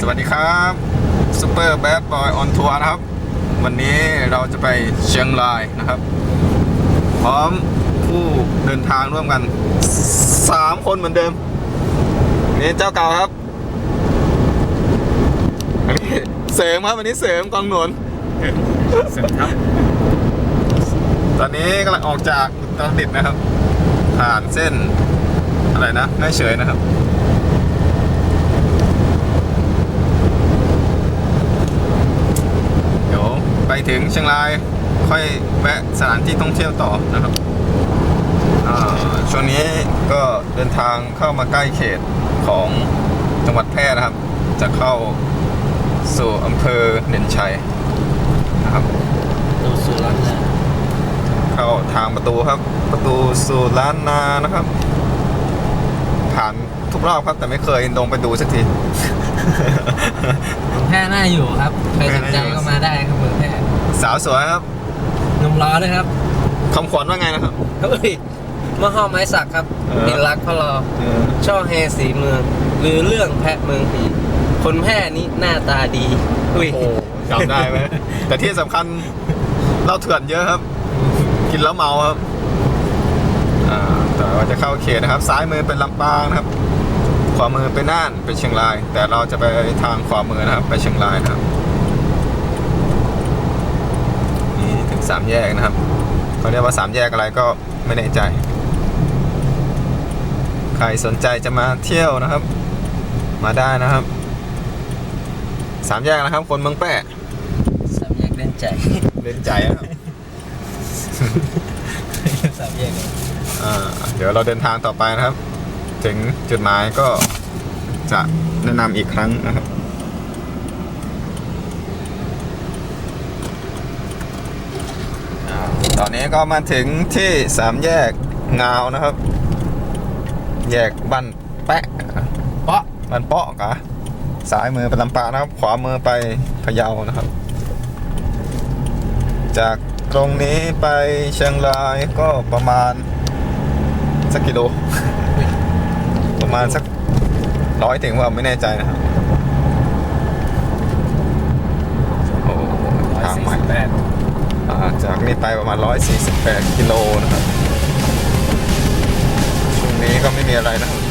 สวัสดีครับซูเปอร์แบดบอยออนทัวร์นะครับ วันนี้เราจะไปเชียงรายนะครับ พร้อมผู้เดินทางร่วมกัน3คนเหมือนเดิมนี่เจ้าเก่าครับอันนี้เสริมครับวันนี้เสริมกองหนุนเสร็จครับ ตอนนี้กำลังออกจากอุตรดิตถ์นะครับ ผ่านเส้นอะไรนะแม่เฉยนะครับ เดี๋ยวไป ถึงเชียงรายค่อยแวะสถานที่ท่องเที่ยวต่อนะครับช่วงนี้ก็เดินทางเข้ามาใกล้เขตของจังหวัดแพร่นะครับ จะเข้าสู่อำเภอเด่นชัยนะครับดูสุรัตน์นะเข้าทางประตูครับ ประตูสู่ร้านนานะครับ ผ่านทุกรอบครับแต่ไม่เคยลงไปดูสักที แพร่น่าอยู่ครับ ใครสนใจก็มาได้ครับเมืองแพร่สาวสวยครับหนุ่มล้อด้วยครับคำขวัญว่าไงนะครับเฮ้ยมะฮ่อไม้สักครับเออปินรักพะรอช่อแฮสีเมือง หรือเรื่องแพะเมืองผีคนแพร่นี้หน้าตาดีอุ้ยโอ้จำได้ไหมแต่ที่สำคัญเหล้าเถื่อนเยอะครับ กินแล้วเมาครับอ่าแต่ว่าจะเข้าเขตนะครับ ซ้ายมือเป็นลำปางนะครับ ขวามือเป็นน่านเป็นเชียงราย แต่เราจะไปทางขวามือนะครับ ไปเชียงรายนะครับ นี่ถึง สามแยกนะครับเขาเรียกว่าสามแยกอะไรก็ไม่แน่ใจ ใครสนใจจะมาเที่ยวนะครับ มาได้นะครับสามแยกนะครับ คนเมืองแปะสามแยกเล่นใจเล่นใจนะครับสามแยกเลยอ่าเดี๋ยวเราเดินทางต่อไปนะครับ ถึงจุดหมายก็จะแนะนำอีกครั้งนะครับ อ่า ตอนนี้ก็มาถึงที่สามแยกงาวนะครับ แยกบ้านแปะเปาะบ้านเปาะกะซ้ายมือเป็นลำปางนะครับ ขวามือไปพะเยานะครับ จากตรงนี้ไปเชียงรายก็ประมาณสักกิโล ประมาณสักร้อยถึงว่าไม่แน่ใจนะครับโอ้ทางใหม่ แปด อ่า จากนี้ไปประมาณ 148 กิโลนะครับ ช่วงนี้ก็ไม่มีอะไรนะครับ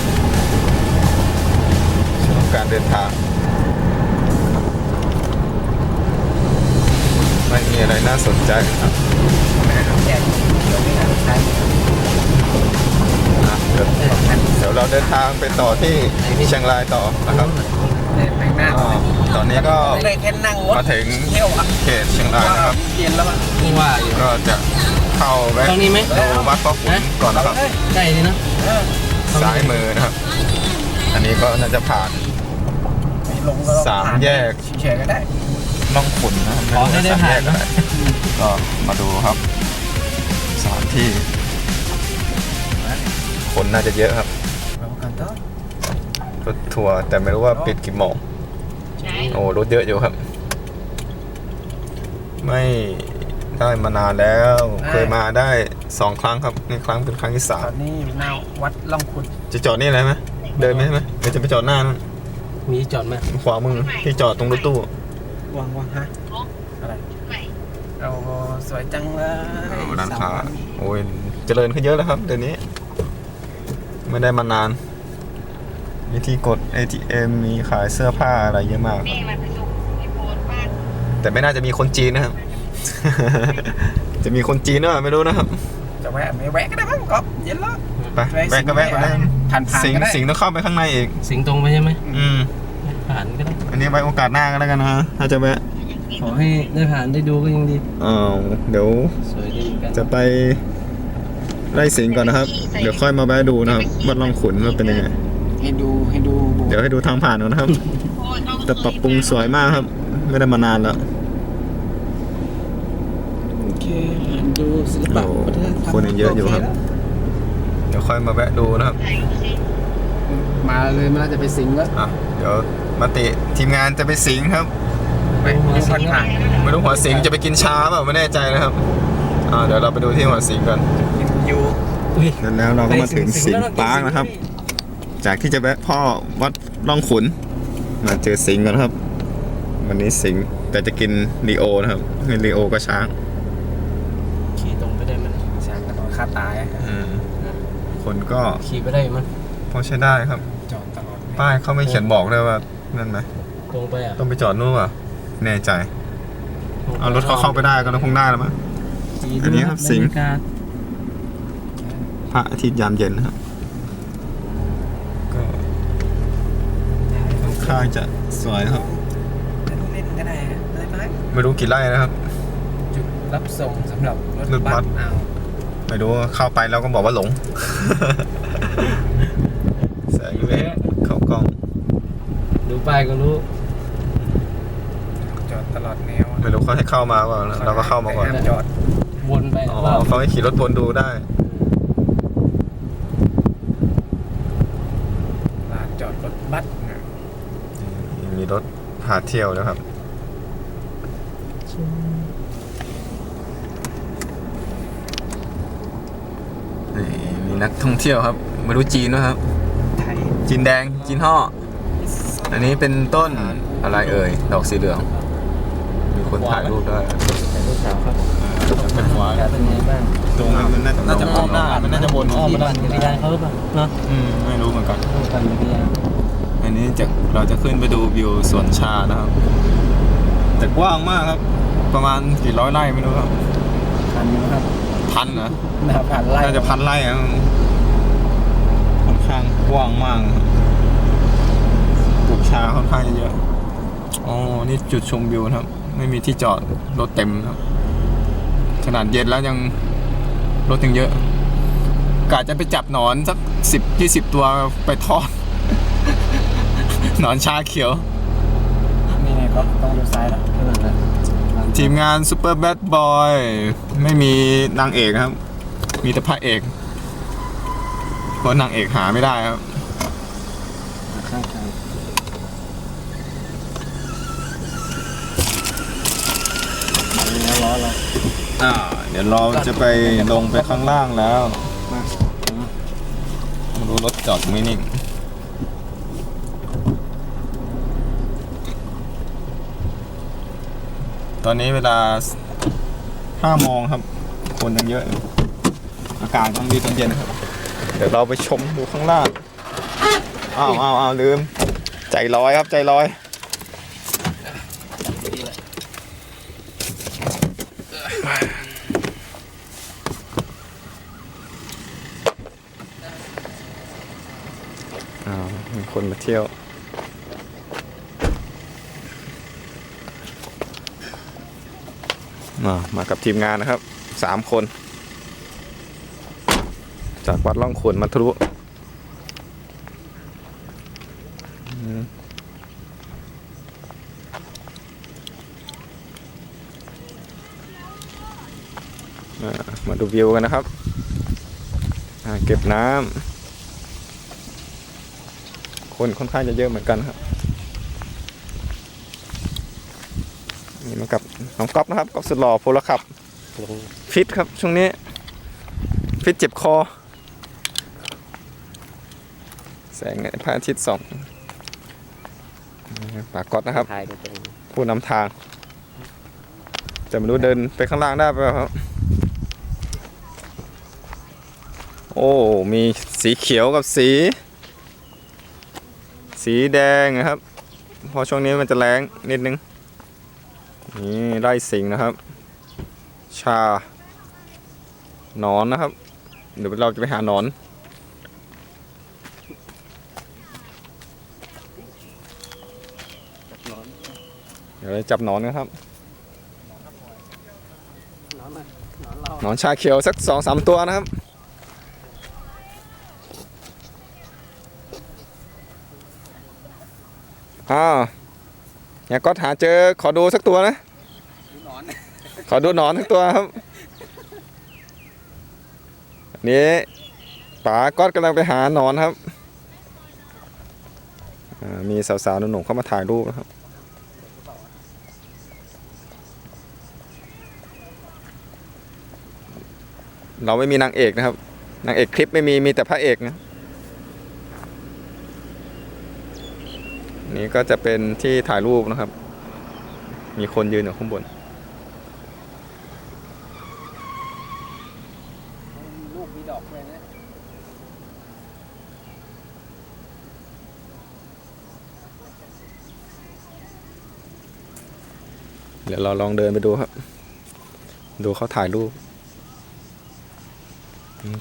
ช่วงการเดินทาง ไม่มีอะไรน่าสนใจนะครับแยกเดี๋ยวไม่หันซ้ายอะเดี๋ยวเดี๋ยวเราเดินทางไปต่อที่เชียงรายต่อนะครับไปหน้าอ่าตอนนี้ก็เลยแค่นั่งรถมาถึงเที่ยวอะเขตเชียงรายนะครับ เย็นแล้วอะว่าอยู่ก็จะเข้าแวะตรงนี้ไหมดูวัดพ่อขุนก่อนนะครับใกล้ดีนะซ้ายมือนะครับ อันนี้ก็น่าจะผ่านลงก็สามแยกเฉยๆก็ได้ล่องขุนนะครับขอให้ได้สามแยกผ่านนะอะไรก็มาดูครับสถานที่คนน่าจะเยอะครับเรากันต่อรถทัวร์แต่ไม่รู้ว่าปิดกี่โมงโอ้รถเยอะอยู่ครับ ไม่ได้มานานแล้ว เคยมาได้สองครั้งครับนี่ครั้งเป็นครั้งที่สาตมอนนี้อยู่หน้าวัดล่องขุดจะจอดนี่อะไรไหมเดินไหมใช่ไหมเดี๋ยวจะไปจอดหน้านั่นมีจอดไหมขวามือที่จอดตรงรถตู้วางวางฮะอะไรเราสวยจังเลยเอาร้านค้าโอ้ยเจริญขึ้นเยอะแล้วครับเดี๋ยวนี้ ไม่ได้มานานมีที่กด ATM มีขายเสื้อผ้าอะไรเยอะมากแม่มั แต่ไม่น่าจะมีคนจีนนะครับ จะมีคนจีนหรือเปล่าไม่รู้นะครับ จะแวะไม่แวะก็ได้มั้งก๊อฟเย็นแล้ว ไปแวะก็แวะก็ได้ผ่านๆสิงก็ได้ สิงต้องเข้าไปข้างในอีก สิงตรงไปใช่ไหมอืม ผ่านก็ได้ อันนี้ไว้โอกาสหน้าก็แล้วกันนะถ้าจะแวะขอให้ได้ผ่านได้ดูก็ยังดี อ้าวเดี๋ยวสวยดีเหมือนกันจะไปไล่สิงก่อนนะครับ เดี๋ยวค่อยมาแวะดูนะครับวัดล่องขุนว่าเป็นยังไง ให้ดูให้ดูโบสถ์ เดี๋ยวให้ดูทางผ่านก่อนนะครับโพสต์เขาก็แต่ปรับปรุงสวยมากครับ ไม่ได้มานานแล้วโอเคดูศิลปะโอ้วัฒนธรรมคนยังเยอะอยู่ครับ เดี๋ยวค่อยมาแวะดูนะครับใส่สิมาเลยมันน่าจะไปสิงแล้วอะเดี๋ยวมาติทีมงานจะไปสิงครับไปผ่านผ่านไม่รู้หัวสิงจะไปกินชาเปล่าไม่แน่ใจนะครับอ่าเดี๋ยวเราไปดูที่หัวสิงกันอยู่อุ้ยแล้วเราก็มาถึงสิงห์ปาร์คนะครับ จากที่จะแวะพ่อวัดร่องขุน มาเจอสิงห์กันครับ วันนี้สิงห์แต่จะกินลีโอนะครับไม่ลีโอก็ช้างขี่ตรงไปได้มันช้างก็นอนคาตายอะอืมคนก็ขี่ไปได้มันพอใช้ได้ครับ จอดตลอดป้ายเขาไม่เขียนบอกเลยว่านั่นไหมตรงไปอะต้องไปจอดนู่นว่ะแน่ใจ เอารถเขาเข้าไปได้ก็คงได้แล้วมั้งอันนี้ครับสิงห์พระอาทิตย์ยามเย็นนะครับก็ค่อนข้างจะสวยนะครับเล่น ก็ได้นะได้ไหมไม่รู้กี่ไร่นะครับ จุดรับส่งสำหรับรถรถบับัสสเอาไม่รู้เข้าไปแล้วก็บอกว่าหลง แสงเวทเข้ากล้อง ดูป้ายก็รู้จอดตลอดแนวไม่รู้เขาให้เข้ามาก่อนเราก็เข้ามาก่อน แต่ห้จอดวนไปอ๋อว่าเขาให้ขี่รถวนดูได้ ลานจอดรถบัสนะมีรถพาเที่ยวนะครับ นี่ มีนักท่องเที่ยวครับไม่รู้จีนนะครับ ไทยจีนแดงจีนห่ออันนี้เป็นต้นอะไรเอ่ยดอกสีเหลือง มีคนถ่ายรูปด้วยแต่ลูกสาวครับเป็นหัวเป็นไงบ้างตรงมันน่าจะอ้อมหน้ามันน่าจะวนอ้อมที่มาปั่นจักรยานเขาหรือเปล่าเนาะอืมไม่รู้เหมือนกันปั่นจักรยานอันนี้จะเราจะขึ้นไปดูวิวสวนชานะครับ แต่กว้างมากครับ ประมาณกี่ร้อยไร่ไม่รู้ครับคันนะครับ พันเหรอนะครับผ่านไล่น่าจะพันไร่อะค่อนข้างกว้างมากครับปลูกชาค่อนข้างจะเยอะอ๋อนี่จุดชมวิวนะครับ ไม่มีที่จอดรถเต็มครับ ขนาดเย็นแล้วยังรถยังเยอะกะจะไปจับหนอนสักสิบยี่สิบตัวไปทอด หนอนชาเขียว นี่ไงก็ต้องดูซ้ายแล้วนั่นแหละ ทีมงานซูเปอร์แบดบอยไม่มีนางเอกครับ มีแต่พระเอกเพราะนางเอกหาไม่ได้ครับข้างทางล้อเราอ่าเดี๋ยวเราจะไปลงไปข้างล่างแล้วมา รู้รถจอดไม่นิ่ง ตอนนี้เวลาห้าโมงครับ คนยังเยอะอยู่อากาศกำลังดีตอนเย็นครับ เดี๋ยวเราไปชมดูข้างล่าง อ้าวอ้าวอ้าวลืม ใจลอยครับใจลอย อ้าวมีคนมาเที่ยว มามากับทีมงานนะครับสามคน จากวัดล่องขวนมัทรุมาดูวิวกันนะครับ เก็บน้ำคนค่อนข้างจะเยอะเหมือนกันครับ นี่มากับ น้องก๊อฟนะครับก๊อฟสุดหล่อโพลขับลงฟิตครับช่วงนี้ฟิตเจ็บคอ แสงพระอาทิตย์ส่องปากก๊อตนะครับถ่ายกันตรงผู้นำทาง จะไม่รู้เดินไปข้างล่างได้ไหมครับ โอ้ มีสีเขียวกับสี สีแดงนะครับเพราะช่วงนี้มันจะแรงนิดนึง นี่ไร่สิงนะครับ ชาหนอนนะครับ เดี๋ยวเราจะไปหานอน เดี๋ยวเราจับนอนกันครับนอนมาหนอนเราหนอนชาเขียวสักสองสามตัวนะครับอ้าวอยากก็หาเจอขอดูสักตัวนะ ขอดูหนอนสักตัวครับนี้ป๋าก็กำลังไปหาหนอนครับมีสาวๆหนุ่มๆเข้ามาถ่ายรูปนะครับเราไม่มีนางเอกนะครับ นางเอกคลิปไม่มีมีแต่พระเอกนะนี้ก็จะเป็นที่ถ่ายรูปนะครับ มีคนยืนอยู่ข้างบน ลูกมีดอกเลยนะ เดี๋ยวเราลองเดินไปดูครับ ดูเขาถ่ายรูป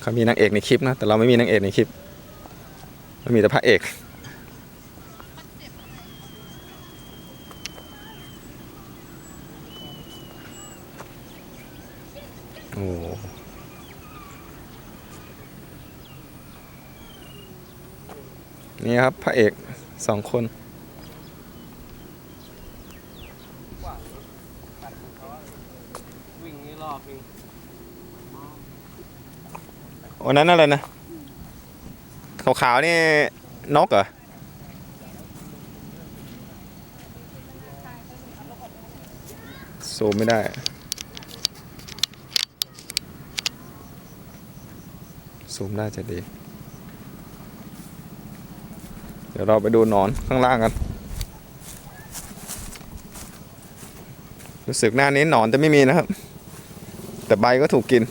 เขามีนางเอกในคลิปนะ แต่เราไม่มีนางเอกในคลิปเรามีแต่พระเอกโอ้นี่ครับพระเอกสองคน วิ่งนี่รอบนึง วันนั้นอะไรนะ ขาวๆนี่นกเหรอ ซูมไม่ได้ ซูมได้จะดี เดี๋ยวเราไปดูนอนข้างล่างกัน รู้สึกหน้านี้หนอนจะไม่มีนะครับ แต่ใบก็ถูกกิน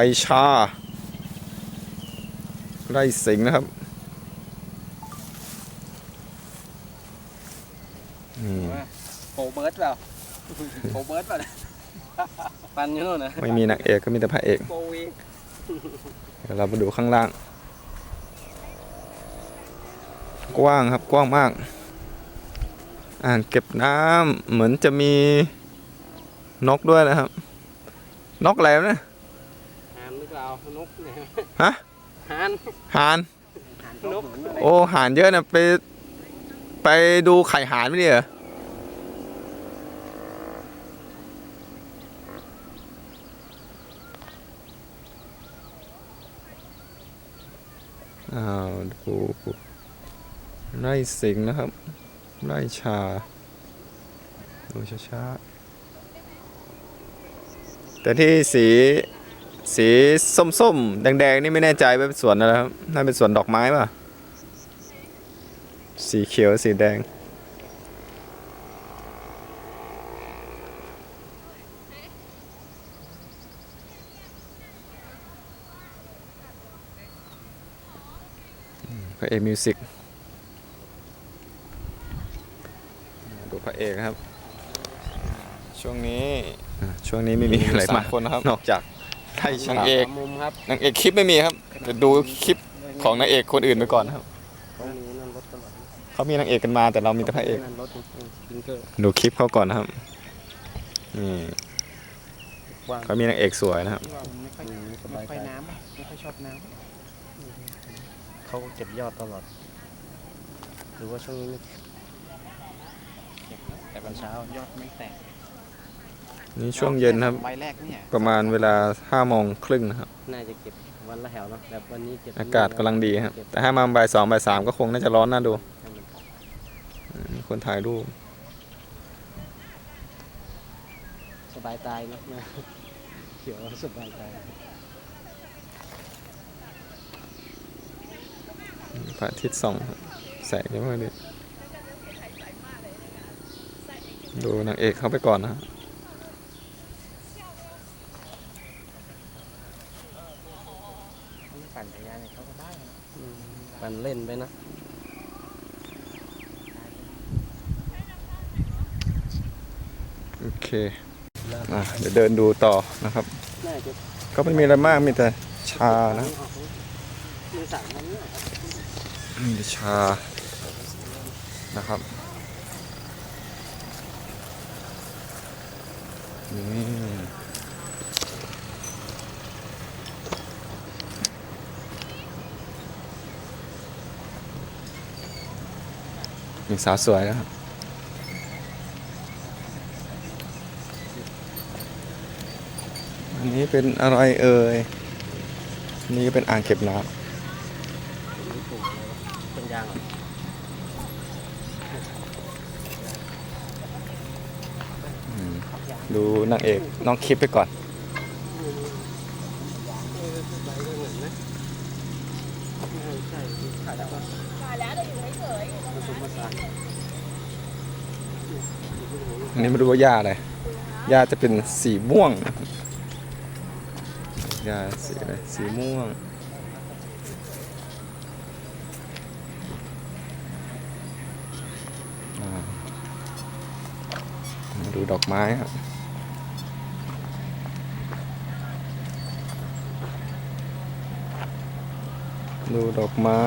ใบชา ไร่สิงห์นะครับอืมโปเบิร์ดเปล่าโปเบิร์ดเปล่าปันอยู่นู่นนะไม่มีนางเอกก็มีแต่พระเอกโปวีเดี๋ยวเราไปดูข้างล่าง กว้างครับกว้างมาก อ่างเก็บน้ำเหมือนจะมีนกด้วยนะครับ นกอะไรวะ ล่านกเนี่ยฮะหานหานนกโอ้หานเยอะนะไป ไปดูไข่หานไม่ดีเหรออ้าวดูไร่สิงห์นะครับไร่ชา ดูช้าๆแต่ที่สี สีส้มๆ แดงๆ นี่ไม่แน่ใจว่าเป็นสวนอะไรครับน่าเป็นสวนดอกไม้ป่ะ สีเขียวสีแดง พระเอกมิวสิกดูพระเอกนะครับ ช่วงนี้อะช่วงนี้ไม่มีอะไรมากคนนะครับ นอกจาก ไทยนางเอกมุมครับนางเอกคลิปไม่มีครับจะดูคลิปของนางเอกคนอื่นไปก่อนนะครับตรงนี้นั่นรถตลอดเขามีนางเอกกันมาแต่เรามีแต่พระเอกนั่นรถพิงเกอร์ดูคลิปเขาก่อนนะครับนี่กว้างเขามีนางเอกสวยนะครับไม่ค่อยอืมสไม่บายค่อยใจน้ำไม่ค่อยชอบน้เขาก็เก็บยอดตลอดหรือว่าช่วงนี้ไม่ำแต่วันเช้ายอดไม่แตก นี่ช่วงเย็นครับ ใบแรกเนี่ยประมาณเวลาห้าโมงครึ่งนะครับ น่าจะเก็บวันละแถวเนาะแบบวันนี้เก็บอากาศกำลังดีครับ แต่ถ้ามาบ่ายสองบ่ายสามก็คงน่าจะร้อนน่าดูให้มันมีคนถ่ายรูปสบายตายเนาะเขียวสบายใจพระอาทิตย์ส่องครับแสงเยอะมากเลยดูนางเอกเข้าไปก่อนนะครับ ปั่นจักรยานเนี่ยเขาก็ได้นะ อื มปั่นเล่นไปนะโอเคอะเดี๋ยวเดินดูต่อนะครับน่าจะก็ไม่มีอะไรมากมีแต่ชานะครับมีสามพันเนี่ยมีแต่ชานะครับนี่ หญิงสาวสวยนะครับอันนี้เป็นอะไรเอ่ยอันนี่เป็นอ่างเก็บน้ำปลูกอะไรวะต้นยางดูนางเอกน้องคลิปไปก่อน เออใบก็เหมือนนะไม่ใช่ขายแล้วปะ ขายแล้วเดี๋ยวอยู่ใน อันนี้ไม่รู้ว่าหญ้าอะไรหญ้าจะเป็นสีม่วงหญ้าสีอะไรสีม่วงมาดูดอกไม้ครับดูดอกไม้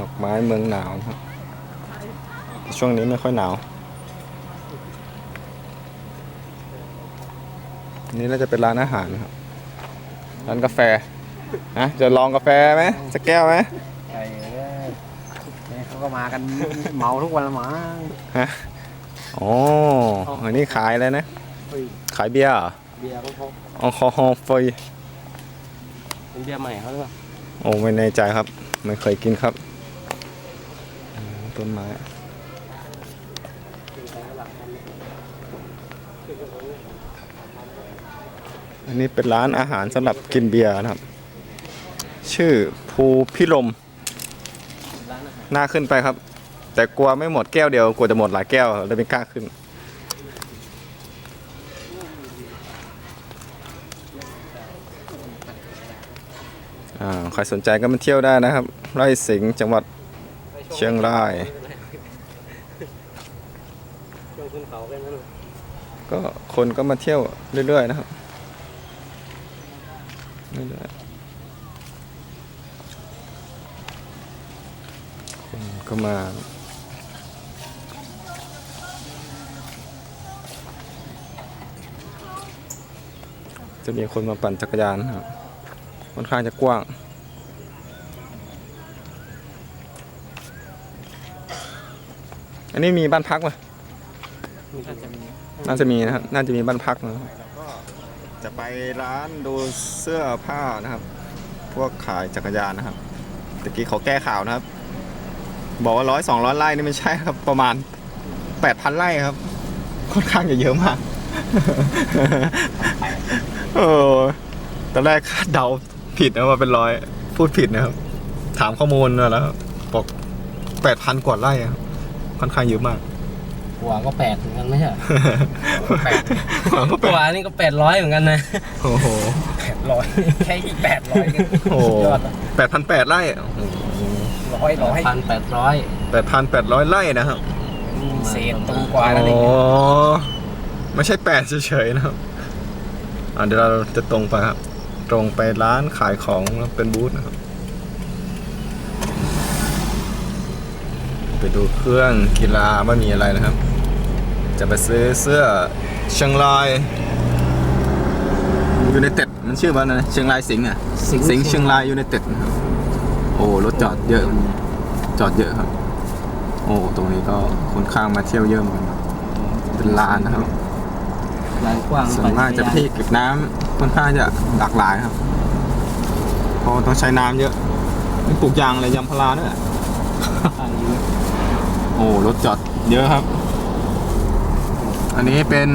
ดอกไม้เมืองหนาวครับ ช่วงนี้ไม่ค่อยหนาว นนี่น่าจะเป็นร้านอาหารนะครับ ร้านกาแฟนะจะลองกาแฟไหมสักแก้วไหมใช่เลยเนี่ยเขาก็มากันเมาทุกวันละมั้งฮะอ๋ออันนี้ขายอะไรนะเฮ้ยขายเบียร์เหรอเบียร์ก็พกแอลกอฮอล์ฟรีเป็นเบียร์ใหม่เขาหรือเปล่าโอ้ไม่แน่ใจครับ ไม่เคยกินครับอืมต้นไม้ อันนี้เป็นร้านอาหารสำหรับกินเบียร์นะครับ ชื่อภูพิรมน่าขึ้นไปครับ แต่กลัวไม่หมดแก้วเดียวกลัวจะหมดหลายแก้วเลยไม่กล้าขึ้น ใครสนใจก็มาเที่ยวได้นะครับ ไร่สิงห์จังหวัดเชียงราย ก็คนก็มาเที่ยวเรื่อยๆนะครับ เรื่อยๆคนก็มาจะมีคนมาปั่นจักรยานนะครับค่อนข้างจะกว้าง อันนี้มีบ้านพักไหมน่าจะมี น่าจะมีนะครับ น่าจะมีบ้านพักนะครับก็ จะไปร้านดูเสื้อผ้านะครับ พวกขายจักรยานนะครับตะกี้เขาแก้ข่าวนะครับ บอกว่าร้อยสองร้อยไร่นี่ไม่ใช่ครับ ประมาณแปดพันไร่ครับ ค่อนข้างจะเยอะมากโอ้ตอนแรกคาดเดาผิดนะว่าเป็นร้อย พูดผิดนะครับ ถามข้อมูลมาแล้วบอกแปดพันกว่าไร่ครับค่อนข้างเยอะมาก วก็แปดเหมือนกันไม่ใช่เหรอแปดหัวก็แปตัวดนี่ก็แปดร้อยเหมือนกันนะโอ้โหแปดร้อยแค่อีกแปดร้อยโอ้แปดพันแปดไร่ร้อยร้อยพันแปดร้อยแปดพันแปดร้อยไร่นะครับเศษตรงกว่าแล้วโอ้นี่ไม่ใช่แปดเฉยๆนะครับอะเดี๋ยวเราจะตรงไปครับ ตรงไปร้านขายของแล้วเป็นบูธนะครับ ไปดูเครื่องกีฬาว่ามีอะไรนะครับ จะไปซื้อเสื้อเชียงรายยูไนเต็ดมันชื่อว่าอะไรนะเชียงรายสิงห์อะสิงห์เชียงรายยูไนเต็ดนะครับโอ้รถจอดเยอะ จอดเยอะครับ โอ้ตรงนี้ก็คนข้างมาเที่ยวเยอะเหมือนกันครับเป็นลานนะครับร้านกว้างส่วนมากจะเป็นที่เก็บน้ำค่อนข้างจะหลากหลายครับ เพราะต้องใช้น้ำเยอะนี่ปลูกยางอะไรยางพาราด้วยโอ้รถจอดเยอะครับ อันนี้เป็น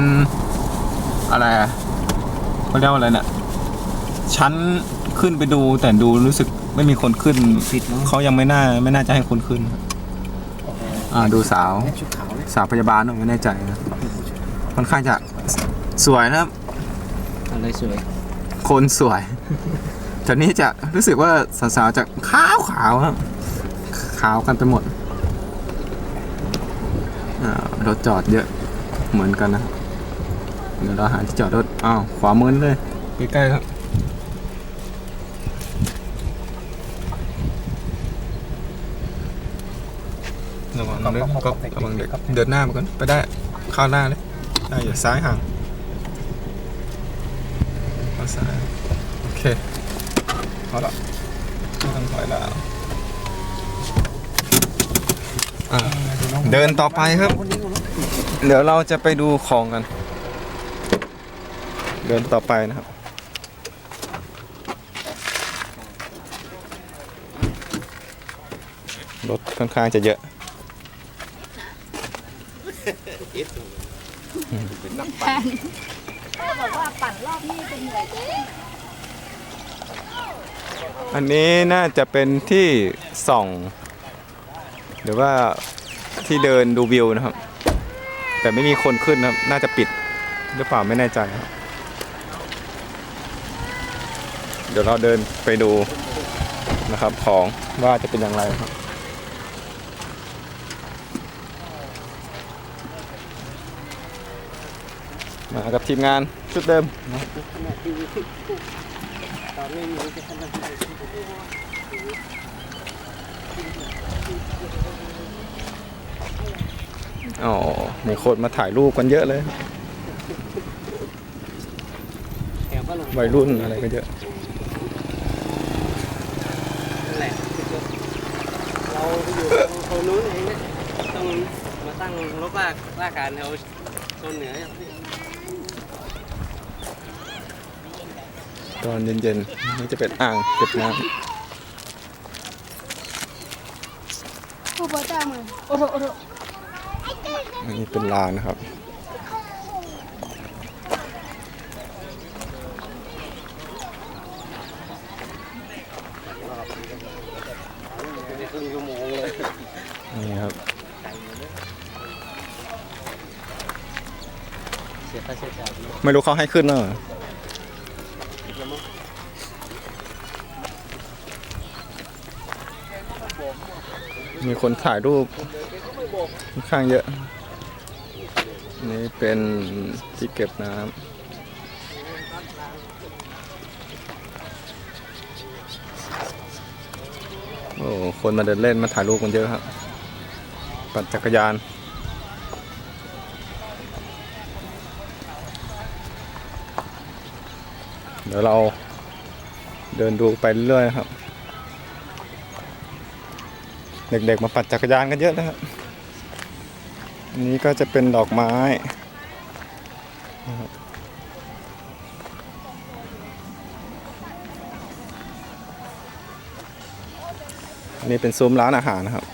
อะไรอะเขาเรียกว่าอะไรเนี่ยชั้นขึ้นไปดูแต่ดูรู้สึกไม่มีคนขึ้นผิดมั้ง เขายังไม่น่าไม่น่าจะให้คนขึ้น อ่าดูสาว ชุดขาวเนี่ยสาวพยาบาลผมไม่แน่ใจนะค่อนข้างจะสวยนะครับ อะไรสวย คนสวยตอนนี้จะรู้สึกว่าสาวๆจะขาวขาวๆครับขาวกันไปหมดอ่ารถจอดเยอะ เหมือนกันนะเดี๋ยวเราหาที่จอดรถอ้าวขวามือเลยใกล้ๆครับระวังเด็กก็ระวังเด็กเดินหน้ามาก่อนไปได้ข้าวหน้าเลยได้อยู่ซ้ายห่างข้าซ้ายโอเคพอละไม่ต้องถอยแล้วอะ เดินต่อไปครับ เดี๋ยวเราจะไปดูของกัน เดินต่อไปนะครับ รถค่อนข้างจะเยอะอันนี้น่าจะเป็นที่ส่อง หรือว่า ที่เดินดูวิวนะครับ แต่ไม่มีคนขึ้นนะครับ น่าจะปิดหรือเปล่าไม่แน่ใจครับ เดี๋ยวเราเดินไปดูนะครับ ของว่าจะเป็นอย่างไรครับมากับทีมงานชุดเดิมนะ อ๋อมีคนมาถ่ายรูปกันเยอะเลยแถวก็ลงวัยรุ่นอะไรก็เยอะนั่นแหละเราอยู่ตรงโซนนู้นเองนะต้องมาตั้งรบลากลากการแถวโซนเหนือตอนเย็นๆนี่จะเป็นอ่างเก็บน้ผู้บริจาคมือโอ้โหโอ้โหำ อันนี้เป็นลานนะครับ นี่ครับ เสียค่าใช้จ่ายเยอะไม่รู้เขาให้ขึ้นเนอะมีคนถ่ายรูป ค่อนข้างเยอะนี่เป็นที่เก็บน้ำโอ้คนมาเดินเล่นมาถ่ายรูปกันเยอะครับปั่นจักรยานเดี๋ยวเราเดินดูไปเรื่อยครับ เด็กๆมาปั่นจักรยานกันเยอะนะครับ นี้ก็จะเป็นดอกไม้อันนี้เป็นซุ้มร้านอาหารนะครับ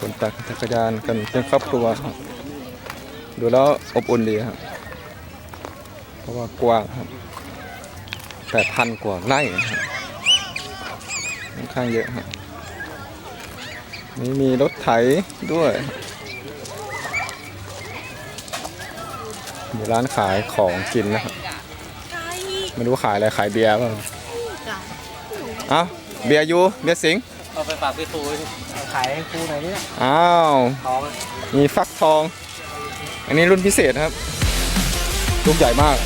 คนตักจักรยานกันเป็นครอบครัวครับ ดูแล้วอบอุ่นดีครับ เพราะว่ากว้างครับแปดพันกว่าไร่นะครับค่ อนข้างเยอะครับนี่มีรถไถด้วย มีร้านขายของกินนะครับไม่รู้ขายอะไรขายเบียร์เปล่าเอ้าเบียร์อยูเบียร์สิงห์เอาไปฝากพี่ครูขายให้ครูหน่อยนี่นะอ้าวท้องมีฟักทอง อันนี้รุ่นพิเศษนะครับลูกใหญ่มาก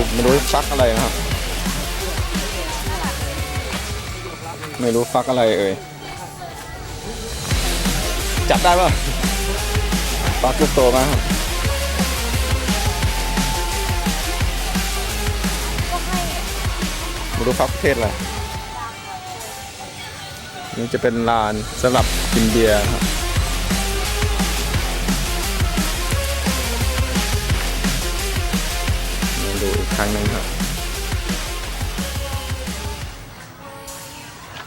โอ้โหลูกไม่รู้ฟักอะไรนะครับ ไม่รู้ฟักอะไรเอ่ยจับได้ป่ะฟักลูกโตมากครับไม่รู้ฟักประเภทอะไรนี่จะเป็นลานสำหรับกินเบียร์ครับ หนึงครับ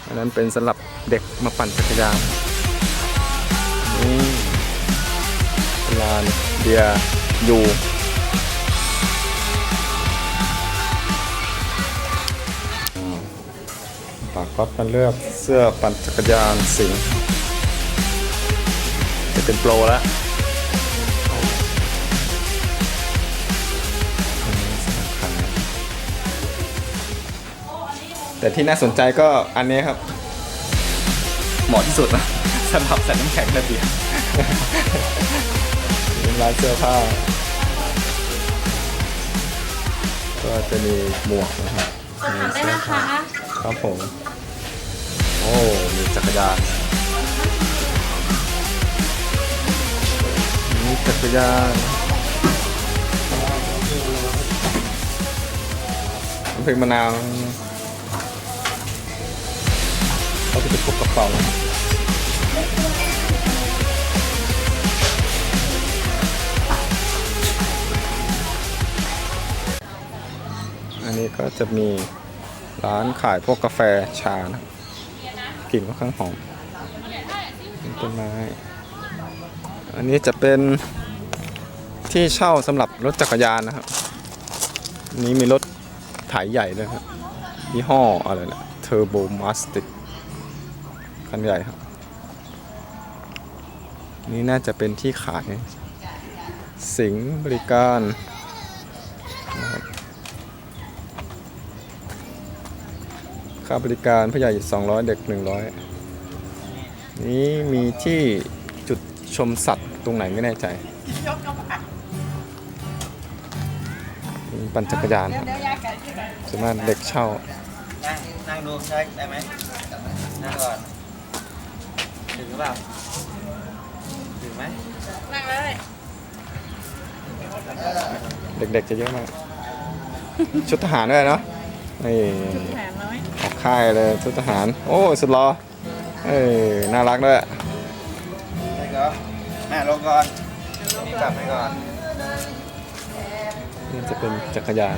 อันนั้นเป็นสำหรับเด็กมาปั่นจักรยานนี่ลานเบียร์อยู่ปากก๊อตมาเลือกเสื้อปั่นจักรยานสิงจะเป็นโปรแล้ว แต่ที่น่าสนใจก็อันนี้ครับ เหมาะที่สุดนะสำหรับใส่น้ำแข็งและเบียร์เป็นร้านเสื้อผ้า ก็จะมีหมวกนะครับมีเสื้อผ้าครับผม โอ้ มีจักรยานมีจักรยานน้ำผึ้งมะนาว เขาจะเป็นพวกระเป๋าอันนี้ก็จะมีร้านขายพวกกาแฟชานะกลิ่นค่อนข้างหอมเป็นต้นไม้ อันนี้จะเป็นที่เช่าสำหรับรถจักรยานนะครับ นี้มีรถถ่ายใหญ่ด้วยครับยี่ห้ออะไรนะเทอร์โบมาสติก คันใหญ่ครับ นี่น่าจะเป็นที่ขาย สิงบริการค่าบริการผู้ใหญ่ 200 เด็ก 100 นี่มีที่จุดชมสัตว์ตรงไหนไม่แน่ใจมีปั่นจักรยานส่วนมากเด็กเช่า นั่งนั่งดูได้ได้ไหมนั่งก่อน ถึงหรือเปล่าถึงไหมนั่งเลยเด็กๆจะเยอะมาก ชุดทหารด้วยเนาะนี่แผนน้อยออกค่ายเลยชุดทหาร โอ้สุดรอเอ้ยน่ารักด้วยได้ก็แม่ลงก่อนนี่กลับให้ก่อน นี่จะเป็นจักรยาน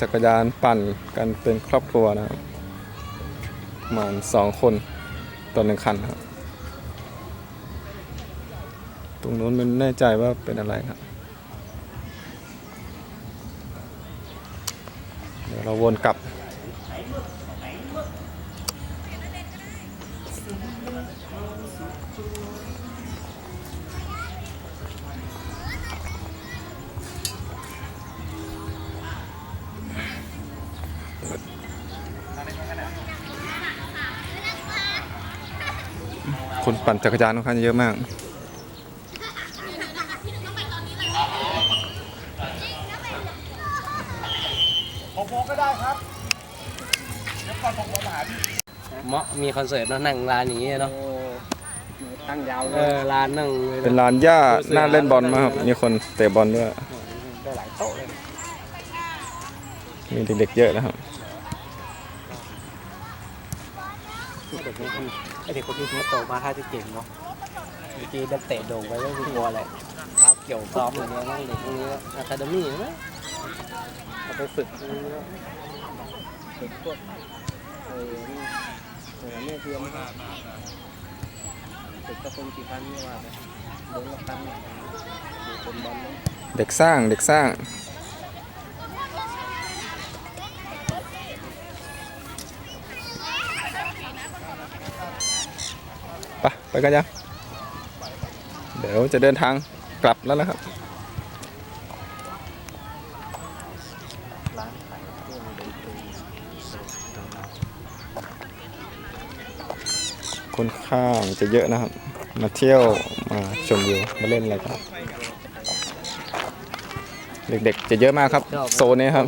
จักรยานปั่นกันเป็นครอบครัวนะครับประมาณสองคนต่อหนึ่งคันครับตรงนู้นไม่แน่ใจว่าเป็นอะไรครับ เดี๋ยวเราวนกลับ คนปั่นจักรยานค่อนข้างจะเยอะมากเหมาะมีคอนเสิร์ตเนอะนั่งร้านอย่างเงี้ยเนาะตั้งยาวเลเอยอร้านนั่งเลยเป็นลานหญ้าน่าเล่นบอลมากครับมีคนเตะบอลด้วย ได้หลายโต๊ะเลย มีเด็กๆเยอะนะครับ เด็กนี่คน ไอเด็กคนที่โตมาท่าจะเก่งเนาะเมื่อกี้ดันเตะโด่งไปก็คือกลัวอะไรเท้าเกี่ยวซ้อมอย่างเงี้ยนั่งเด็กพวกนี้อะคาเดมี่นะเอาไปฝึกพวกนี้นะฝึกพวกเออนี่เออเนี่ยเทียมฝึกกระพงกี่พันนี่ว่าไปเดินละพันดูคนบอลนะเด็กสร้างเด็กสร้าง ไปไปกันยังเดี๋ยวจะเดินทางกลับแล้วนะครับค่อนข้างจะเยอะนะครับ มาเที่ยวมาชมวิวมาเล่นอะไรครับเด็กๆ จะเยอะมากครับ โซนนี้ครับ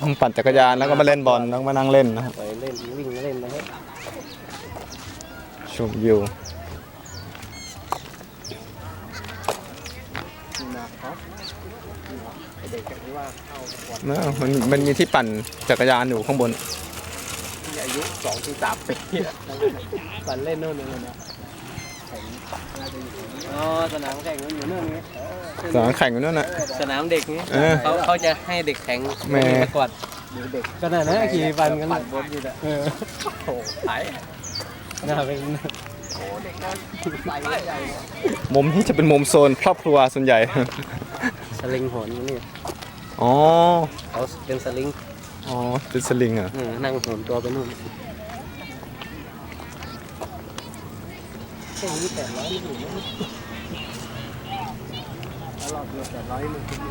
ต้องปั่นจักรยานแล้วก็มาเล่นบอลแล้วก็มานั่งเล่นนะครับไปเล่นวิ่งเล่นนะครับ เด็กที่ว่าเข้าประกวดนะมันมันมีที่ปั่นจักรยานอยู่ข้างบนที่อายุสองถึงสามปีอะปั่นเล่นโน่นนี่เลยนะแข่งน่าจะอยู่อ๋อสนามแข่งมันอยู่โน่นไงเออสนามแข่งอยู่นั่นน่ะสนามเด็กไงเออเขาเขาจะให้เด็กแข่งแหม่ประกวดเด็กก็น่ะนะขี่ปั่นกันปั่นบนอยู่น่ะเออโอ้หาย น่าเป็นโอ้เด็กน้อยไปใหญ่มุมนี้จะเป็นมุมโซนครอบครัวส่วนใหญ่ สลิงโหนนี่อ๋อ เขาเป็นสลิงอ๋อ เป็นสลิงเหรอะ เออนั่งโหนตัวไปนู่นแค่นี้แปดร้อยไม่ถูกนะรอบเดียวแปดร้อยมันคุ้ม